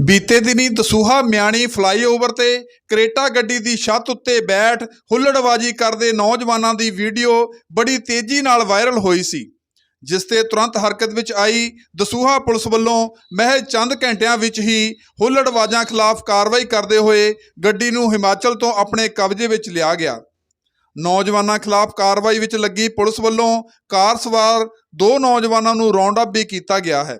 ਬੀਤੇ ਦਿਨੀ ਦਸੂਹਾ ਮਿਆਣੀ ਫਲਾਈਓਵਰ ਤੇ ਕਰੇਟਾ ਗੱਡੀ ਦੀ ਛੱਤ ਉੱਤੇ ਬੈਠ ਹੁੱਲੜਬਾਜੀ ਕਰਦੇ ਨੌਜਵਾਨਾਂ ਦੀ ਵੀਡੀਓ ਬੜੀ ਤੇਜ਼ੀ ਨਾਲ ਵਾਇਰਲ ਹੋਈ ਸੀ, ਜਿਸ ਤੇ ਤੁਰੰਤ ਹਰਕਤ ਵਿੱਚ ਆਈ ਦਸੂਹਾ ਪੁਲਿਸ ਵੱਲੋਂ ਮਹਿਜ ਚੰਦ ਘੰਟਿਆਂ ਵਿੱਚ ਹੀ ਹੁੱਲੜਬਾਜ਼ਾਂ ਖਿਲਾਫ ਕਾਰਵਾਈ ਕਰਦੇ ਹੋਏ ਗੱਡੀ ਨੂੰ ਹਿਮਾਚਲ ਤੋਂ ਆਪਣੇ ਕਬਜ਼ੇ ਵਿੱਚ ਲਿਆ ਗਿਆ। ਨੌਜਵਾਨਾਂ ਖਿਲਾਫ ਕਾਰਵਾਈ ਵਿੱਚ ਲੱਗੀ ਪੁਲਿਸ ਵੱਲੋਂ ਕਾਰ ਸਵਾਰ ਦੋ ਨੌਜਵਾਨਾਂ ਨੂੰ ਰੌਂਡ ਅਪ ਵੀ ਕੀਤਾ ਗਿਆ ਹੈ।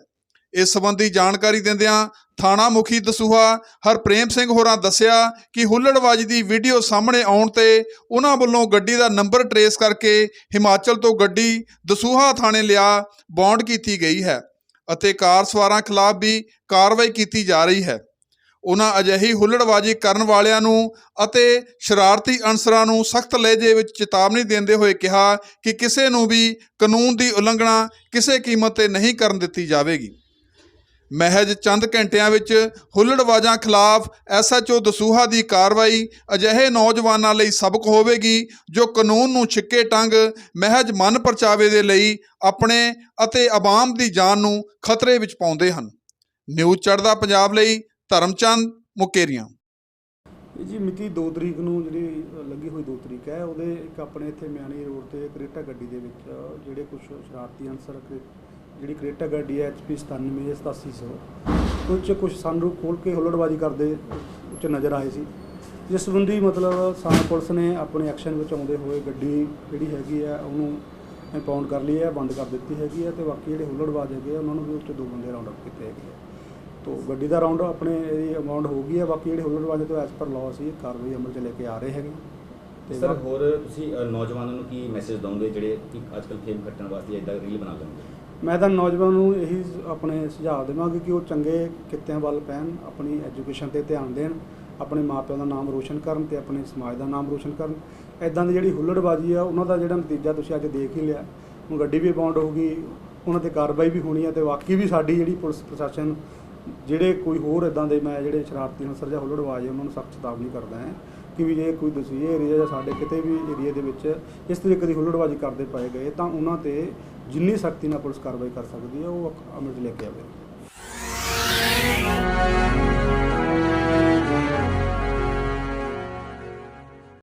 ਇਸ ਸੰਬੰਧੀ ਜਾਣਕਾਰੀ ਦਿੰਦਿਆਂ ਥਾਣਾ ਮੁਖੀ ਦਸੂਹਾ ਹਰਪ੍ਰੇਮ ਸਿੰਘ ਹੋਰਾਂ ਦੱਸਿਆ ਕਿ ਹੁੱਲੜਬਾਜੀ ਦੀ ਵੀਡੀਓ ਸਾਹਮਣੇ ਆਉਣ ਤੇ ਉਹਨਾਂ ਵੱਲੋਂ ਗੱਡੀ ਦਾ ਨੰਬਰ ਟਰੇਸ ਕਰਕੇ ਹਿਮਾਚਲ ਤੋਂ ਗੱਡੀ ਦਸੂਹਾ ਥਾਣੇ ਲਿਆ ਬੌਂਡ ਕੀਤੀ ਗਈ ਹੈ ਅਤੇ ਕਾਰ ਸਵਾਰਾਂ ਖਿਲਾਫ ਵੀ ਕਾਰਵਾਈ ਕੀਤੀ ਜਾ ਰਹੀ ਹੈ। ਉਹਨਾਂ ਅਜਿਹੀ ਹੁੱਲੜਬਾਜੀ ਕਰਨ ਵਾਲਿਆਂ ਨੂੰ ਅਤੇ ਸ਼ਰਾਰਤੀ ਅਨਸਰਾਂ ਨੂੰ ਸਖਤ ਲਹਿਜੇ ਵਿੱਚ ਚੇਤਾਵਨੀ ਦਿੰਦੇ ਹੋਏ ਕਿਹਾ ਕਿ ਕਿਸੇ ਨੂੰ ਵੀ ਕਾਨੂੰਨ ਦੀ ਉਲੰਘਣਾ ਕਿਸੇ ਕੀਮਤ ਤੇ ਨਹੀਂ ਕਰਨ ਦਿੱਤੀ ਜਾਵੇਗੀ। ਮਹਿਜ ਚੰਦ ਘੰਟਿਆਂ ਵਿੱਚ ਹੁੱਲੜਬਾਜ਼ਾਂ ਖਿਲਾਫ ਐਸਐਚਓ ਦਸੂਹਾ ਦੀ ਕਾਰਵਾਈ ਅਜਿਹੇ ਨੌਜਵਾਨਾਂ ਲਈ ਸਬਕ ਹੋਵੇਗੀ ਜੋ ਕਾਨੂੰਨ ਨੂੰ ਛਿੱਕੇ ਟੰਗ ਮਹਿਜ ਮਨ ਪਰਚਾਵੇ ਦੇ ਲਈ ਆਪਣੇ ਅਤੇ ਆਵਾਮ ਦੀ ਜਾਨ ਨੂੰ ਖਤਰੇ ਵਿੱਚ ਪਾਉਂਦੇ ਹਨ। ਨਿਊਜ਼ ਚੜ੍ਹਦਾ ਪੰਜਾਬ ਲਈ ਧਰਮਚੰਦ ਮੁਕੇਰੀਆਂ। ਜੀ ਮਿਤੀ 2 ਤਰੀਕ ਨੂੰ ਜਿਹੜੀ ਲੱਗੀ ਹੋਈ 2 ਤਰੀਕ ਹੈ, ਉਹਦੇ ਇੱਕ ਆਪਣੇ ਇੱਥੇ ਮਿਆਣੀ ਰੋਡ ਤੇ ਕਰੇਟਾ ਗੱਡੀ ਦੇ ਵਿੱਚ ਜਿਹੜੇ ਕੁਝ ਸ਼ਰਾਰਤੀ ਅਨਸਰ ਜਿਹੜੀ ਕਰੇਟਾ ਗੱਡੀ ਹੈ HP 97 8700 ਕੁਝ ਕੁਝ ਸਨਰੂਫ ਖੋਲ ਕੇ ਹੁੱਲੜਬਾਜੀ ਕਰਦੇ ਉੱਚ ਨਜ਼ਰ ਆਏ ਸੀ। ਜਿਸ ਸੰਬੰਧੀ ਮਤਲਬ ਸਾਨਾ ਪੁਲਿਸ ਨੇ ਆਪਣੇ ਐਕਸ਼ਨ ਵਿੱਚ ਆਉਂਦੇ ਹੋਏ ਗੱਡੀ ਜਿਹੜੀ ਹੈਗੀ ਹੈ ਉਹਨੂੰ ਇੰਪਾਊਂਡ ਕਰ ਲਈ ਹੈ ਬੰਦ ਕਰ ਦਿੱਤੀ ਹੈਗੀ ਹੈ ਤੇ ਬਾਕੀ ਜਿਹੜੇ ਹੁੱਲੜਬਾਜ਼ ਹੈਗੇ ਆ ਉਹਨਾਂ ਨੂੰ ਵੀ ਉੱਚ ਦੋ ਬੰਦੇ ਰਾਉਂਡ ਅਪ ਕੀਤੇ ਹੈਗੇ ਆ। ਤੋ ਗੱਡੀ ਦਾ ਰਾਉਂਡ ਆਪਣੇ ਇਹਦੀ ਅਮਾਉਂਟ ਹੋ ਗਈ ਹੈ ਬਾਕੀ ਜਿਹੜੇ ਹੁੱਲੜਬਾਜ਼ੇ ਤੋਂ ਐਸ ਪਰ ਲਾਅ ਸੀ ਕਾਰਵਾਈ ਅਮਲ 'ਚ ਲੈ ਕੇ ਆ ਰਹੇ ਹੈਗੇ। ਤੇ ਸਰ ਹੋਰ ਤੁਸੀਂ ਨੌਜਵਾਨਾਂ ਨੂੰ ਕੀ ਮੈਸੇਜ ਦਵੋਗੇ ਜਿਹੜੇ ਕਿ ਅੱਜਕੱਲ ਫੇਮ ਖੱਟਣ ਵਾਸਤੇ ਇਦਾਂ ਰੀਲ ਬਣਾ ਲੈਂਦੇ ਮੈਂ ਤਾਂ ਨੌਜਵਾਨ ਨੂੰ ਇਹੀ ਆਪਣੇ ਸੁਝਾਅ ਦੇਵਾਂਗੇ ਕਿ ਉਹ ਚੰਗੇ ਕਿੱਤਿਆਂ ਵੱਲ ਪੈਣ, ਆਪਣੀ ਐਜੂਕੇਸ਼ਨ ਤੇ ਧਿਆਨ ਦੇਣ, ਆਪਣੇ ਮਾਪਿਆਂ ਦਾ ਨਾਮ ਰੋਸ਼ਨ ਕਰਨ ਤੇ ਆਪਣੇ ਸਮਾਜ ਦਾ ਨਾਮ ਰੋਸ਼ਨ ਕਰਨ। ਐਦਾਂ ਦੀ ਜਿਹੜੀ ਹੁੱਲੜਬਾਜ਼ੀ ਆ, ਉਹਨਾਂ ਦਾ ਜਿਹੜਾ ਨਤੀਜਾ ਤੁਸੀਂ ਅੱਜ ਦੇਖ ਹੀ ਲਿਆ। ਹੁਣ ਗੱਡੀ ਵੀ ਬਾਉਂਡ ਹੋਊਗੀ ਉਹਨਾਂ ਤੇ ਕਾਰਵਾਈ ਵੀ ਹੋਣੀ ਹੈ ਤੇ ਬਾਕੀ ਵੀ ਸਾਡੀ ਜਿਹੜੀ ਪੁਲਿਸ ਪ੍ਰਸ਼ਾਸਨ, ਜਿਹੜੇ ਕੋਈ ਹੋਰ ਇਦਾਂ ਦੇ ਮੈਂ ਜਿਹੜੇ ਸ਼ਰਾਰਤੀ ਅਨਸਰ ਜਾਂ ਹੁੱਲੜਬਾਜ਼ ਉਹਨਾਂ ਨੂੰ ਸਖਤ ਚੇਤਾਵਨੀ ਕਰਦਾ ਹਾਂ ਕਿ ਵੀ ਜੇ ਕੋਈ ਦਸੂਏ ਏਰੀਆ ਜਾਂ ਸਾਡੇ ਕਿਤੇ ਵੀ ਏਰੀਆ ਦੇ ਵਿੱਚ ਇਸ ਤਰੀਕੇ ਦੀ ਹੁੱਲੜਬਾਜ਼ੀ ਕਰਦੇ ਪਾਏ ਗਏ, ਤਾਂ ਉਹਨਾਂ ਤੇ ਜਿੰਨੀ ਸਖਤੀ ਨਾਲ ਪੁਲਿਸ ਕਾਰਵਾਈ ਕਰ ਸਕਦੀ ਹੈ ਉਹ ਅਮਲ 'ਚ ਲੈ ਕੇ ਆਵੇ।